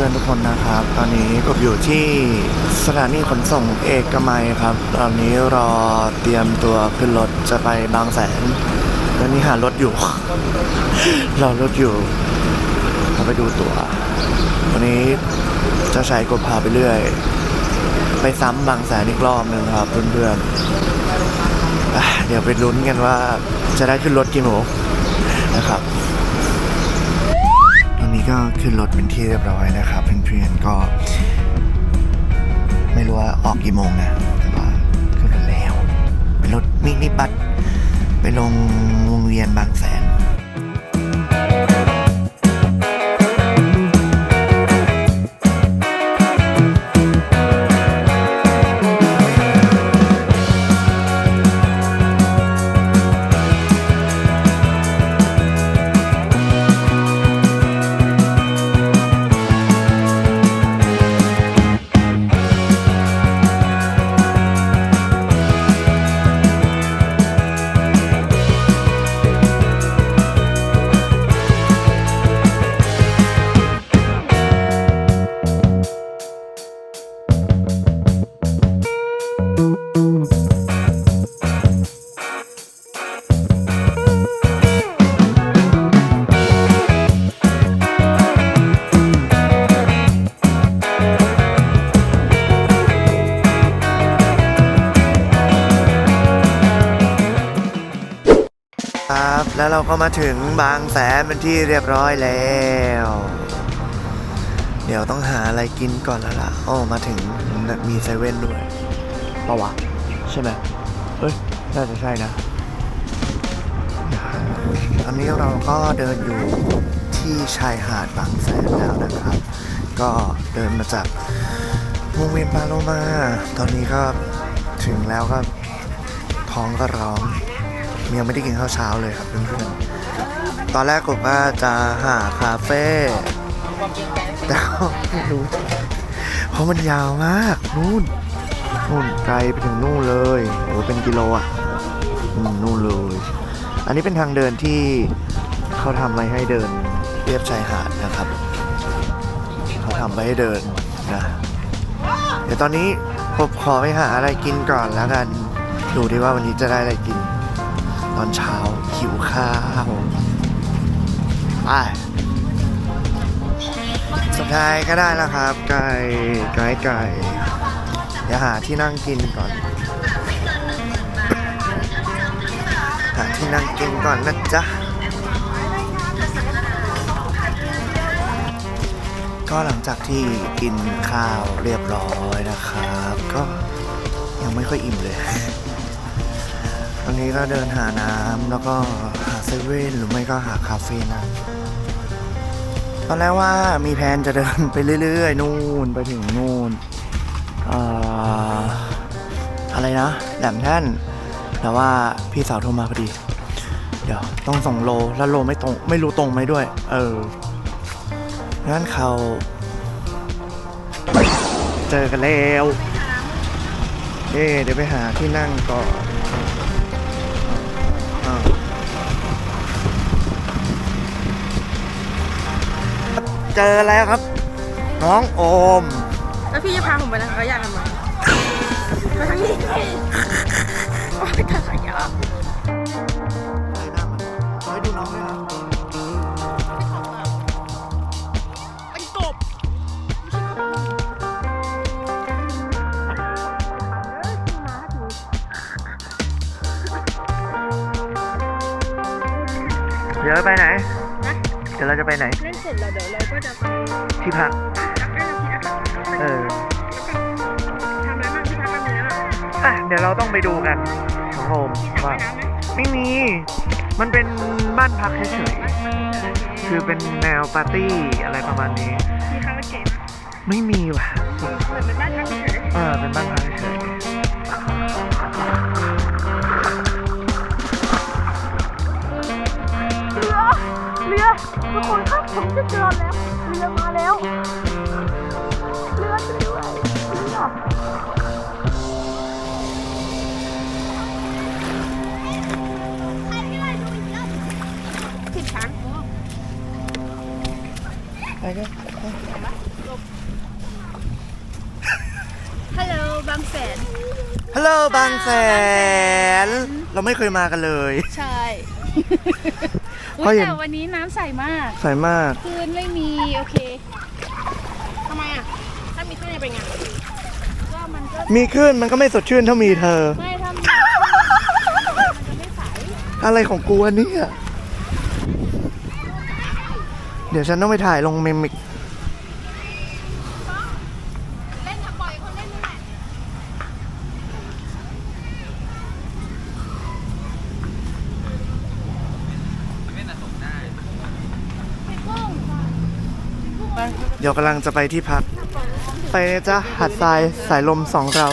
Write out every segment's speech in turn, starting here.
พื่อนๆทุกคนนะครับ ตอนนี้ผมอยู่ที่สถานีขนส่งเอกมัยครับ ตอนนี้รอเตรียมตัวขึ้นรถจะไปบางแสนตอนนี้หารถอยู่ รอรถอยู่เราไปดูตัว๋ววันนี้จะใช้กดพาไปเรื่อย ไปซ้ำบางแสนอีกรอบหนึ่งครับเพื่อนๆเดี๋ยวไปลุ้นกันว่าจะได้ขึ้นรถกี่โมงนะครับ ก็ขึ้นรถเป็นที่เรียบร้อยนะครับเพื่อนๆก็ ไม่รู้ว่าออกกี่โมงนะแต่ว่าขึ้นรถแล้วเป็นรถมินิบัสไปลงวงเวียนบางแสน มาถึงบางแสนเป็นที่เรียบร้อยแล้ว เดี๋ยวต้องหาอะไรกินก่อนแล้วล่ะโอ้มาถึงมีเซเว่นด้วยปะวะใช่ไหมเอ้ยน่าจะใช่นะตอนนี้เราก็เดินอยู่ที่ชายหาดบางแสนแล้วนะครับ ก็เดินมาจากวงเวียนปาโลมา ตอนนี้ก็ถึงแล้วก็ท้องก็ร้อง ยังไม่ได้กินข้าวเช้าเลยครับเพื่อนๆตอนแรกผมว่าจะหาคาเฟ่แต่ก็ไม่รู้เพราะมันยาวมากนู่นนู่นไกลไปถึงนู่นเลยโอ้เป็นกิโลอะนู่นเลย อันนี้เป็นทางเดินที่เขาทำไว้ให้เดินเรียบชายหาดนะครับเขาทำไว้ให้เดินนะเดี๋ยวตอนนี้ผมขอไปหาอะไรกินก่อนแล้วกัน ดูดิว่าวันนี้จะได้อะไรกิน ตอนเช้าหิวข้าวไปสุดท้ายก็ได้แล้วครับ ไก่ไก่ไก่เดี๋ยวหาที่นั่งกินก่อน หาที่นั่งกินก่อนนะจ๊ะก็หลังจากที่กินข้าวเรียบร้อยนะครับ ก็ยังไม่ค่อยอิ่มเลย วันนี้ก็เดินหาน้ำแล้วก็หาเซเว่นหรือไม่ก็หาคาเฟ่นะตอนแรกว่ามีแผนจะเดินไปเรื่อยๆ นู่นไปถึงนู่นออะไรนะแหลมแท่นแต่ว่าพี่สาวโทรมาพอดี เดี๋ยวต้องส่งโลแล้วโลไม่ตรงไม่รู้ตรงไหมด้วย เอองั้นเขาเจอกันแล้วเอ๊เดี๋ยวไปหาที่นั่งก่อน เจอแล้วครับ น้องโอม แล้วพี่จะพาผมไปทางขยะทำไมไปทางนี้โอ้ยทางขยะไปหน้ามันขอให้ดูน้องด้วยนะไอ้กบเดี๋ยวไปไหน เดี๋ยวเราจะไปไหนเล่นเสร็จแล้วเดี๋ยวเราก็จะไปที่พักพักได้แล้วที่อาหารเออทำอะไรบ้างที่พักกันเลยนะอะเดี๋ยวเราต้องไปดูกันของโฮมที่ถังว่าน้ำไหมไม่มี มันเป็นบ้านพักเฉยๆคือเป็นแนวปาร์ตี้อะไรประมาณนี้มีคาราโอเกะไหมไม่มีว่ะเหมือนเป็นบ้านพักเฉยเออ บางแสน เราไม่เคยมากันเลย ใช่เพราะเห็น แต่วันนี้น้ำใสมากใสมากคลื่นไม่มี โอเค ทำไมอะ ถ้ามีคลื่นจะเป็นไง ก็มันก็มีขึ้นมันก็ไม่สดชื่นเท่ามีเธอ ไม่ทำมันจะไม่ใสอะไรของกูอันนี้อะเดี๋ยวฉันต้องไปถ่ายลงเมมิก เล่นกับปล่อยคนเล่นนี่แหละไปกุ้ง เดี๋ยวกำลังจะไปที่พัก ไปนะจ๊ะหัดทรายสายลมสองเรา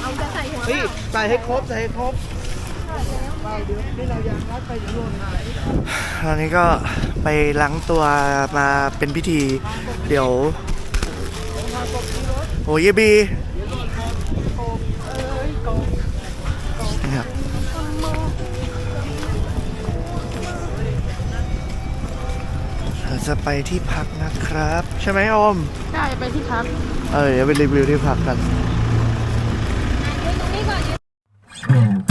เอาจะใส่หัวเฮ้ยใส่ให้ครบใส่ให้ครบตอนนี้ก็ไปล้างตัวมาเป็นพิธี เดี๋ยว โอ้ยยบีนี่ครับ จะไปที่พักนะครับ ใช่ไหมอม ได้ไปที่พักเออเดี๋ยวไปรีวิวที่พักกันนี่ก่อนถึง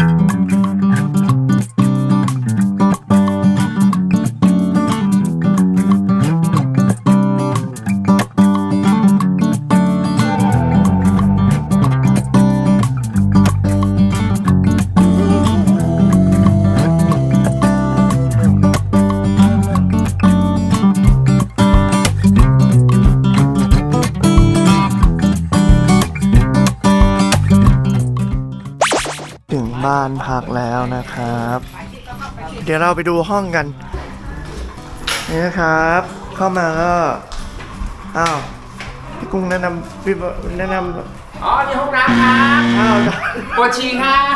บ้านพักแล้วนะครับ เดี๋ยวเราไปดูห้องกัน นี่นะครับ เข้ามาก็อ้าวพี่กุ้งแนะนำพี่บแนะนำอ๋อ นี่ห้องน้ำครับอ้าวปวดฉี่ครับ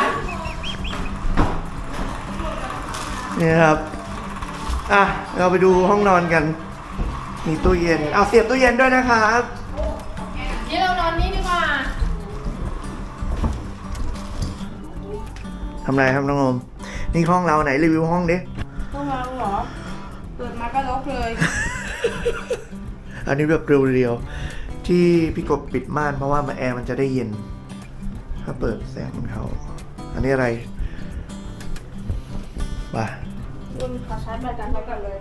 นี่ครับอะเราไปดูห้องนอนกัน มีตู้เย็นเอาเสียบตู้เย็นด้วยนะครับ นี่เรานอนนี่ ดีกว่าทำไรครับน้องโอม นี่ห้องเราไหนรีวิวห้องดิ ห้องเราเหรอ เปิดมาก็ล็อกเลย อันนี้แบบเรียวๆ ที่พี่กบปิดม่านเพราะว่ามันแอร์มันจะได้เย็น ถ้าเปิดแสงมันเข้า อันนี้อะไรว่ารุ่นขอชาร์จแบตกันเท่ากันเลย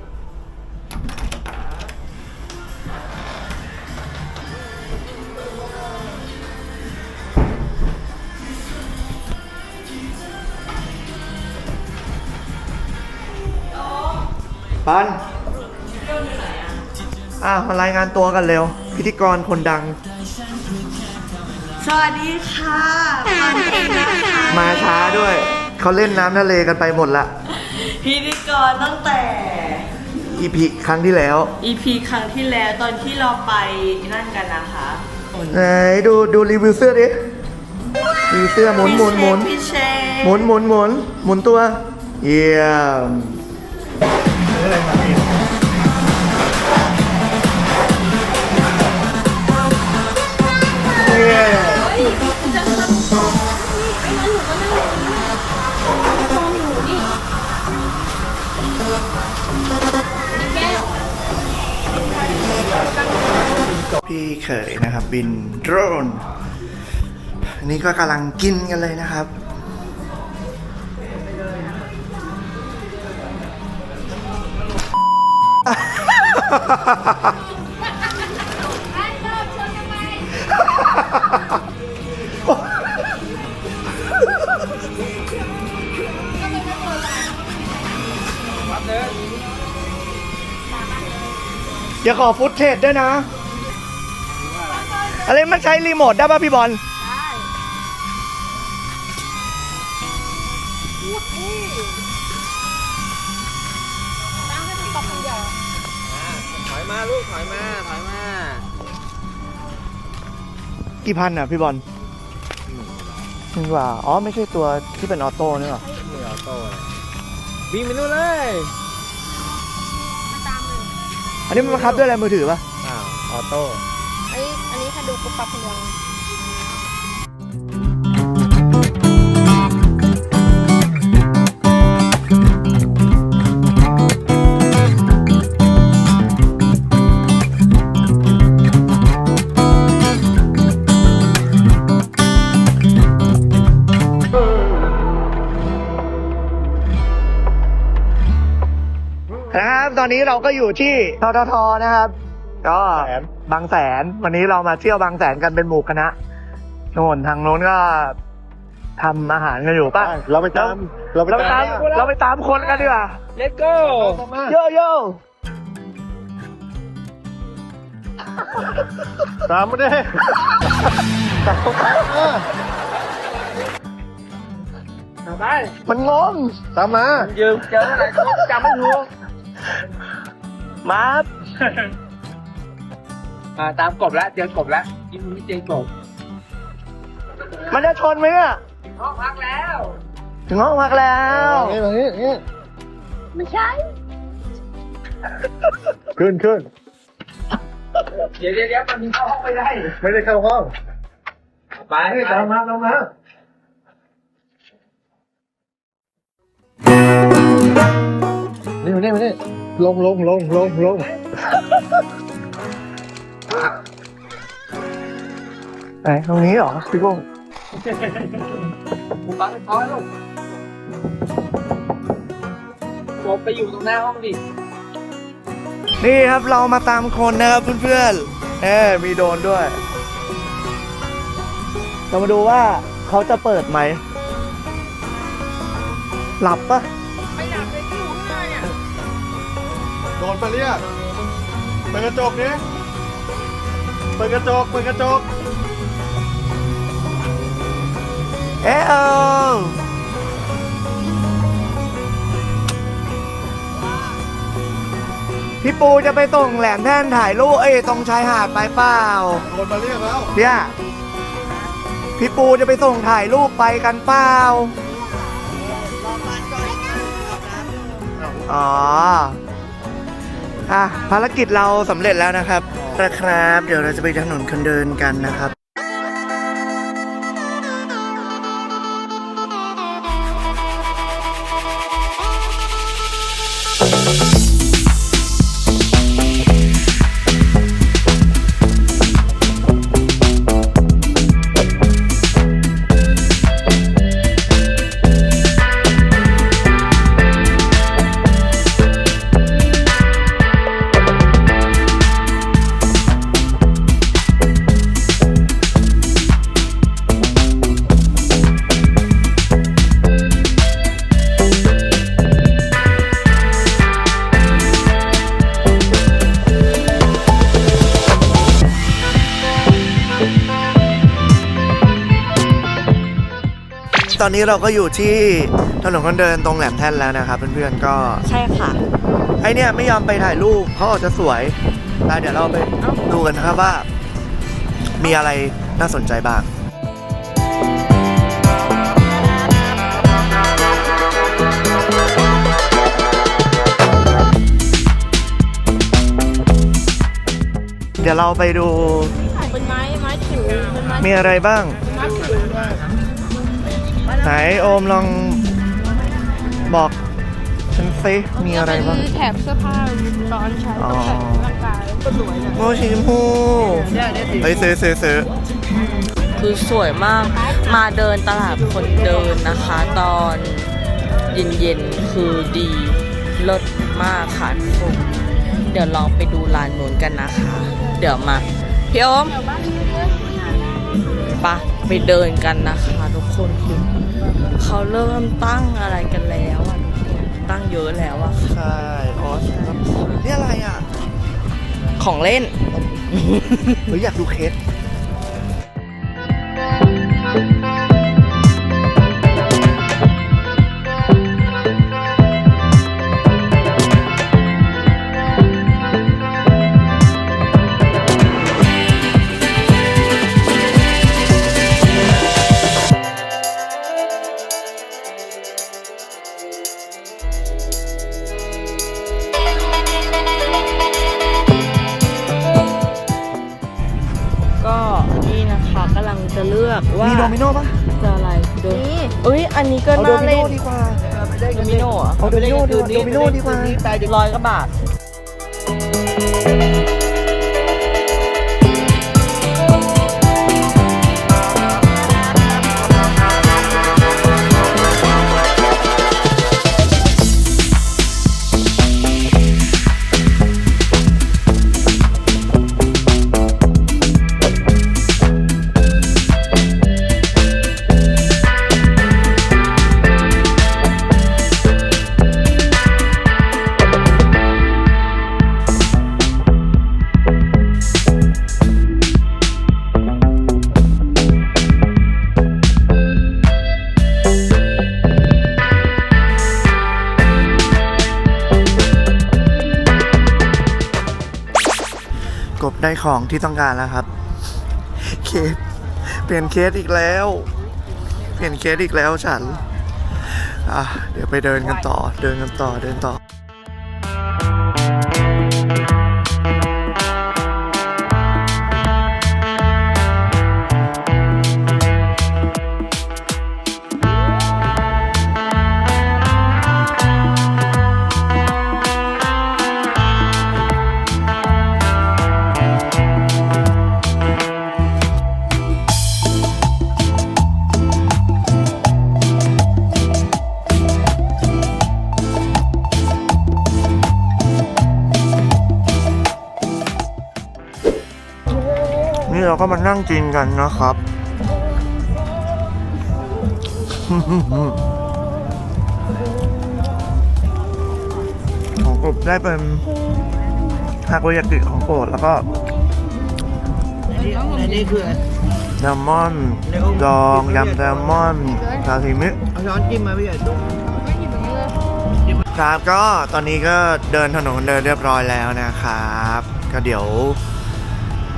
ปันอะมารายงานตัวกันเร็ว พิธีกรคนดัง สวัสดีค่ะปันเองนะคะมาช้าด้วย เขาเล่นน้ำทะเลกันไปหมดละ พิธีกรตั้งแต่อีพีครั้งที่แล้ว EP ครั้งที่แล้วตอนที่เราไปนั่นกันนะคะไหนดูดูรีวิวเสื้อดิรีวิวเสื้อหมุนหมุนหมุนพี่เชฟหมุนหมุนหมุนหมุนตัว เยี่ยม เยี่ยมพี่เขยนะครับ บินโดรนนนี้ก็กำลังกินกันเลยนะครับ อย่าขอฟุตเทจด้วยนะ อะไรมันใช้รีโมทได้ป่ะพี่บอล ลูกถอยมา ถอยมากี่พันอะพี่บอลจริงกว่าอ๋อไม่ใช่ตัวที่เป็นออโต้นี่หรอมือออโต้เลยวิ่งไปนู่นเลยตามเลยอันนี้มันบังคับด้วยอะไรมือถือป่ะอ้าวออโต้ อันนี้อันนี้ถ้าดูปุ๊บปั๊บคนเดียว เราก็อยู่ที่ทททนะครับ ก็บางแสน วันนี้เรามาเที่ยวบางแสนกันเป็นหมู่คณะโน่นทางโน้นก็ทำอาหารกันอยู่ป่ะ เราไปตาม เราไปเราไปตาตามม เราไปตามคนกันดีกว่า Let's go โยโย่ตามมาดิตามมาไปมันงงตามมายืมเจออะไรก็จำไม่ถูก มาบอ่าตามกบแล้วเจอกบแล้วกินนี้เจอกบมันจะชนไหมอะห้องพักแล้วถึงห้องพักแล้วนี่มานี่นี่ไม่ใช่ ขึ้นขึ้นเดี๋ยวเดี๋ยวเดี๋ยวมันเข้าห้องไม่ได้ไม่ได้เข้าห้องไปนี่ตามมาตามมานี่มานี่มานี่ ลงลงลงลงลงไหนตรงนี้เหรอพี่กุ้งผมบังท้อยลูกกบไปอยู่ตรงหน้าห้องดิ นี่ครับเรามาตามคนนะครับเพื่อนๆเออมีโดรนด้วย เรามาดูว่าเขาจะเปิดไหม หลับปะ นไปเรียกเปิดกระจกนี้เปิดกระจกเปิดกระจก เอะเออพี่ปูจะไปส่งแหลมแท่นถ่ายรูปเอ้ยตรงชายหาดไปเปล่าโดนมาเรียกแล้วเนี่ยพี่ปูจะไปส่งถ่ายรูปไปกันเปล่าอ๋อ อะภารกิจเราสำเร็จแล้วนะครับนะครับ เดี๋ยวเราจะไปถนนคนเดินกันนะครับ ตอนนี้เราก็อยู่ที่ถนนคนเดินตรงแหลมแท่นแล้วนะครับเพื่อนๆก็ใช่ค่ะ ไอเนี่ยไม่ยอมไปถ่ายรูปเขาอาจจะสวยแล้วเดี๋ยวเราไปดูกันนะครับว่า มีอะไรน่าสนใจบ้างเดี๋ยวเราไปดู เป็นไม้ไม้ถือเป็นไม้มีอะไรบ้างไม้ถือ ไหนโอมลองบอกฉันซิมีอะไรบ้างคือแถบเสื้อผ้าตอนใช้ตกแต่งร่างกายก็สวยเลยโมสีชมพูเฮ้ยซื้อซื้อซื้อคือสวยมาก มาเดินตลาดคนเดินนะคะ ตอนเย็นๆ คือดีเลิศมากค่ะทุกคนเดี๋ยวลองไปดูร้านนู้นกันนะคะ เดี๋ยวมา พี่โอมปะไปเดินกันนะคะทุกคนคือ เขาเริ่มตั้งอะไรกันแล้วอะตั้งเยอะแล้วอะค่ะใช่อ๋อครับนี่อะไรอะของเล่น เฮ้ยอยากดูเคส นี่นะคะกำลังจะเลือกว่ามีโดมิโนปะจะอะไรดูเอ้ยอันนี้ก็เอาโดน่ามิโนเล่นดีกว่า โดมิโนเหรอเอาโดมิโนดีกว่าโดมิโนดีกว่า ร้อยกว่าบาท ของที่ต้องการแล้วครับ เคสเปลี่ยนเคสอีกแล้ว เปลี่ยนเคสอีกแล้วฉัน อะ เดี๋ยวไปเดินกันต่อ เดินกันต่อ เดินต่อ นี่เราก็มานั่งกินกันนะครับ ของกบได้เป็นทาโกยากิของโปรดแล้วก็อันนี้คือแซลมอนดองยำแซลมอนซาซิมิเอาช้อนจิ้มมาพี่ใหญ่ตุ้มครับก็ตอนนี้ก็เดินถนนเดินเรียบร้อยแล้วนะครับ ก็เดี๋ยว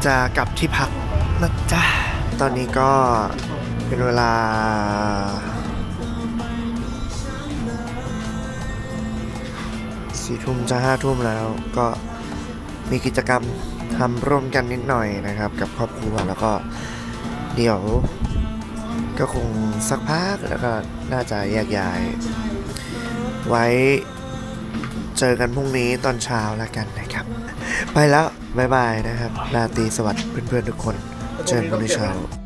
จะกลับที่พักนะจ๊ะ ตอนนี้ก็เป็นเวลาสี่ทุ่มจะห้าทุ่มแล้วก็มีกิจกรรมทำร่วมกันนิดหน่อยนะครับ กับครอบครัวแล้วก็เดี๋ยวก็คงสักพักแล้วก็น่าจะแยกย้าย ไว้เจอกันพรุ่งนี้ตอนเช้าแล้วกันนะครับ ไปแล้ว บ๊ายบายนะครับราตรีสวัสดิ์เพื่อนๆทุกคน เจอกันพรุ่งนี้เช้า